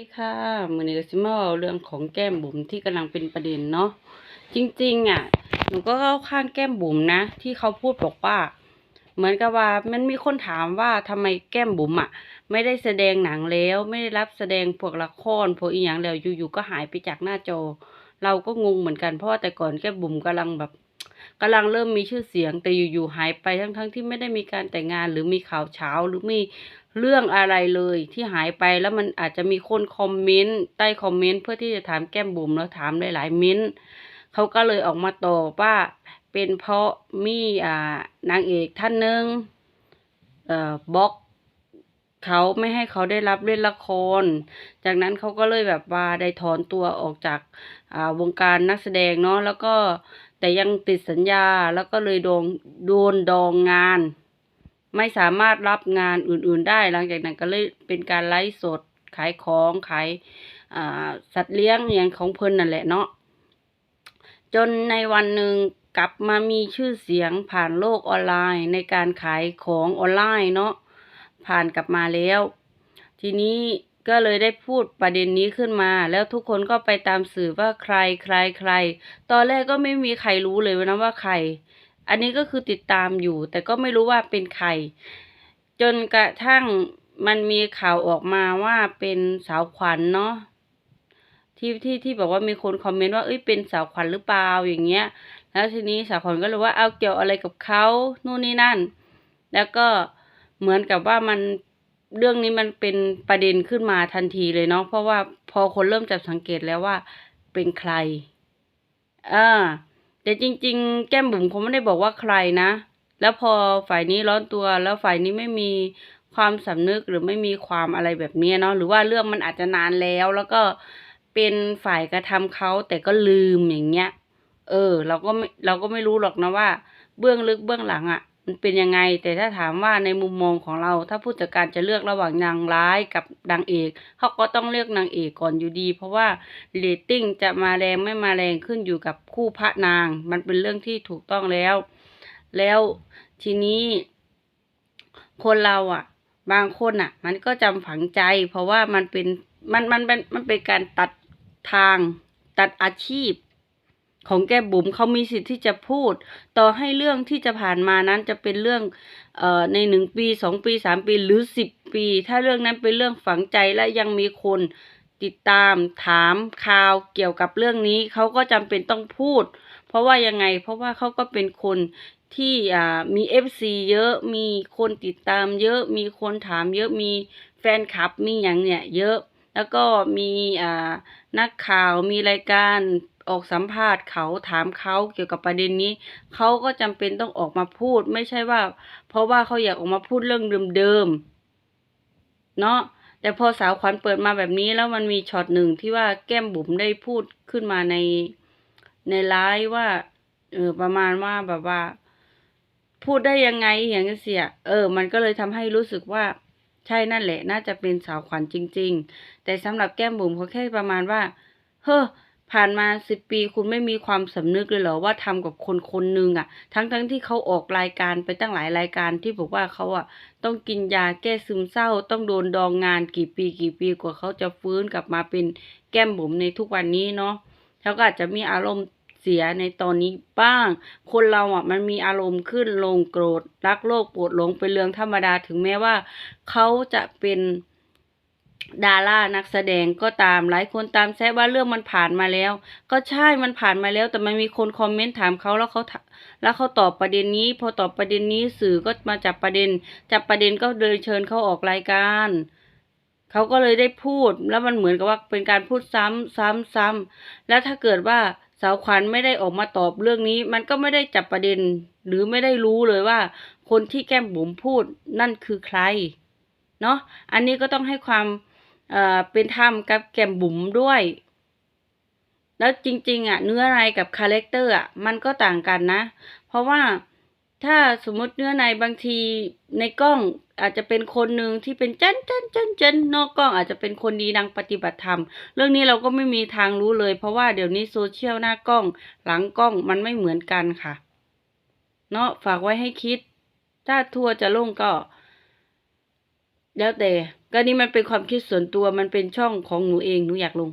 ดีค่ะมือนี้ก็สิมาเว้าเรื่องของแก้มบุ๋มที่กำลังเป็นประเด็นเนาะจริงๆ อะ หนูก็เข้าข้างแก้มบุ๋มนะ ที่เขาพูดบอกว่า เหมือนกับว่ามันมีคนถามว่าทำไมแก้มบุ๋มอะ ไม่ได้แสดงหนังแล้ว ไม่ได้รับแสดงพวกละครพวกอีหยังแล้วอยู่ๆก็หายไปจากหน้าจอ เราก็งงเหมือนกันเพราะว่าแต่ก่อนแก้มบุ๋มกำลังแบบกำลังเริ่มมีชื่อเสียงแต่อยู่ๆหายไปทั้งๆที่ไม่ได้มีการแต่งงานหรือมีข่าวเช้าหรือมี เรื่องอะไรเลยที่หายไปแล้วมันอาจจะมีคนคอมเมนต์ใต้คอมเมนต์เพื่อที่จะถามแก้มบุ๋มแล้วถามหลายๆเม้นเขาก็เลยออกมาตอบว่า เป็นเพราะมีอ่านางเอกท่านหนึ่งเอ่อบล็อกเขาไม่ให้เขาได้รับเล่นละคร จากนั้นเขาก็เลยแบบว่าได้ถอนตัวออกจากอ่าวงการนักแสดงเนาะแล้วก็แต่ยังติดสัญญาแล้วก็เลยโดนโดนดองงาน ไม่สามารถรับงานอื่น ๆ ได้ หลังจากนั้นก็เลยเป็นการไลฟ์สดขายของขายสัตว์เลี้ยงอย่างของเพิ่นนั่นแหละเนาะจนในวันหนึ่งกลับมามีชื่อเสียงผ่านโลกออนไลน์ ในการขายของออนไลน์เนาะผ่านกลับมาแล้ว ทีนี้ก็เลยได้พูดประเด็นนี้ขึ้นมา แล้วทุกคนก็ไปตามสื่อว่าใครใครใคร ตอนแรกก็ไม่มีใครรู้เลยนะว่าใคร อันนี้ก็คือติดตามอยู่ แต่ก็ไม่รู้ว่าเป็นใคร จนกระทั่งมันมีข่าวออกมาว่าเป็นสาวขวัญเนาะที่ที่ที่บอกว่ามีคนคอมเมนต์ว่าเอ้ยเป็นสาวขวัญหรือเปล่าอย่างเงี้ย แล้วทีนี้สาวขวัญก็เลยว่าเอาเกี่ยวอะไรกับเขานู่นนี่นั่น แล้วก็เหมือนกับว่ามันเรื่องนี้มันเป็นประเด็นขึ้นมาทันทีเลยเนาะเพราะว่าพอคนเริ่มจับสังเกตแล้วว่าเป็นใครอ่า แต่จริง ๆ แก้มบุ๋มเขาไม่ได้บอกว่าใครนะ แล้วพอฝ่ายนี้ร้อนตัวแล้วฝ่ายนี้ไม่มีความสำนึกหรือไม่มีความอะไรแบบนี้เนาะหรือว่าเรื่องมันอาจจะนานแล้วแล้วก็เป็นฝ่ายกระทำเขาแต่ก็ลืมอย่างเงี้ย เออ เราก็ไม่เราก็ไม่รู้หรอกนะว่า เบื้องลึกเบื้องหลังอะ่ะ มันเป็นยังไง แต่ถ้าถามว่าในมุมมองของเรา ถ้าผู้จัดการจะเลือกระหว่างนางร้ายกับนางเอกเขาก็ต้องเลือกนางเอกก่อนอยู่ดี เพราะว่าเรตติ้งจะมาแรงไม่มาแรงขึ้นอยู่กับคู่พระนาง มันเป็นเรื่องที่ถูกต้องแล้ว แล้วทีนี้คนเราอะ บางคนอะ มันก็จำฝังใจ เพราะว่ามันเป็นมันมันเป็นมันเป็นการตัดทางตัดอาชีพ ของแก้บุ๋มเขามีสิทธิ์ที่จะพูด ต่อให้เรื่องที่จะผ่านมานั้นจะเป็นเรื่องเอ่อในหนึ่งปีสองปีสามปีหรือสิบปี ถ้าเรื่องนั้นเป็นเรื่องฝังใจและยังมีคนติดตามถามข่าวเกี่ยวกับเรื่องนี้เขาก็จำเป็นต้องพูด เพราะว่ายังไง เพราะว่าเขาก็เป็นคนที่อ่ามีเอฟซีเยอะมีคนติดตามเยอะมีคนถามเยอะมีแฟนคลับมีอย่างเนี่ยเยอะ แล้วก็มีอ่านักข่าวมีรายการ ออกสัมภาษณ์เขาถามเขาเกี่ยวกับประเด็นนี้ เขาก็จำเป็นต้องออกมาพูด ไม่ใช่ว่า เพราะว่าเขาอยากออกมาพูดเรื่องเดิมๆเนาะแต่พอสาวขวัญเปิดมาแบบนี้แล้วมันมีช็อตหนึ่งที่ว่าแก้มบุ๋มได้พูดขึ้นมาในในไลฟ์ว่า เออประมาณว่าแบบว่า พูดได้ยังไงอย่างเสียเออ มันก็เลยทำให้รู้สึกว่า ใช่นั่นแหละ น่าจะเป็นสาวขวัญจริง ๆ แต่สำหรับแก้มบุ๋มเขาแค่ประมาณว่า เฮ้อ ผ่านมาสิบปีคุณไม่มีความสำนึกเลยเหรอว่าทำกับคนคนหนึ่งอะทั้งทั้งที่เขาออกรายการไปตั้งหลายรายการที่บอกว่าเขาอะต้องกินยาแก้ซึมเศร้า ต้องโดนดองงานกี่ปีกี่ปีกว่าเขาจะฟื้นกลับมาเป็นแก้มบุ๋มในทุกวันนี้เนาะเขาก็อาจจะมีอารมณ์เสียในตอนนี้บ้าง คนเราอะมันมีอารมณ์ขึ้นลงโกรธรักโลภโกรธหลงเป็นเรื่องธรรมดาถึงแม้ว่าเขาจะเป็น ดารานักแสดงก็ตามหลายคนตามแซะว่าเรื่องมันผ่านมาแล้ว ก็ใช่มันผ่านมาแล้ว แต่มันมีคนคอมเมนต์ถามเขาแล้วเขาแล้วเขาตอบประเด็นนี้ พอตอบประเด็นนี้สื่อก็มาจับประเด็น จับประเด็นก็เลยเชิญเขาออกรายการเขาก็เลยได้พูดแล้วมันเหมือนกับว่าเป็นการพูดซ้ำซ้ำซ้ำแล้วถ้าเกิดว่าสาวขวัญไม่ได้ออกมาตอบเรื่องนี้ มันก็ไม่ได้จับประเด็น หรือไม่ได้รู้เลยว่า คนที่แก้มบุ๋มพูดนั่นคือใครเนาะอันนี้ก็ต้องให้ความ เป็นธรรมกับแก้มบุ๋มด้วย แล้วจริง ๆ อะ เนื้อในกับคาแรคเตอร์อะมันก็ต่างกันนะ เพราะว่าถ้าสมมติเนื้อในบางทีในกล้องอาจจะเป็นคนหนึ่งที่เป็นเจนเจนเจนเจนนอกกล้องอาจจะเป็นคนดีดังปฏิบัติธรรม เรื่องนี้เราก็ไม่มีทางรู้เลย เพราะว่าเดี๋ยวนี้โซเชียลหน้ากล้อง หลังกล้องมันไม่เหมือนกันค่ะ เนาะฝากไว้ให้คิด ถ้าทัวร์จะลงก็ แล้วแต่ก็นี่มันเป็นความคิดส่วนตัวมันเป็นช่องของหนูเองหนูอยากลง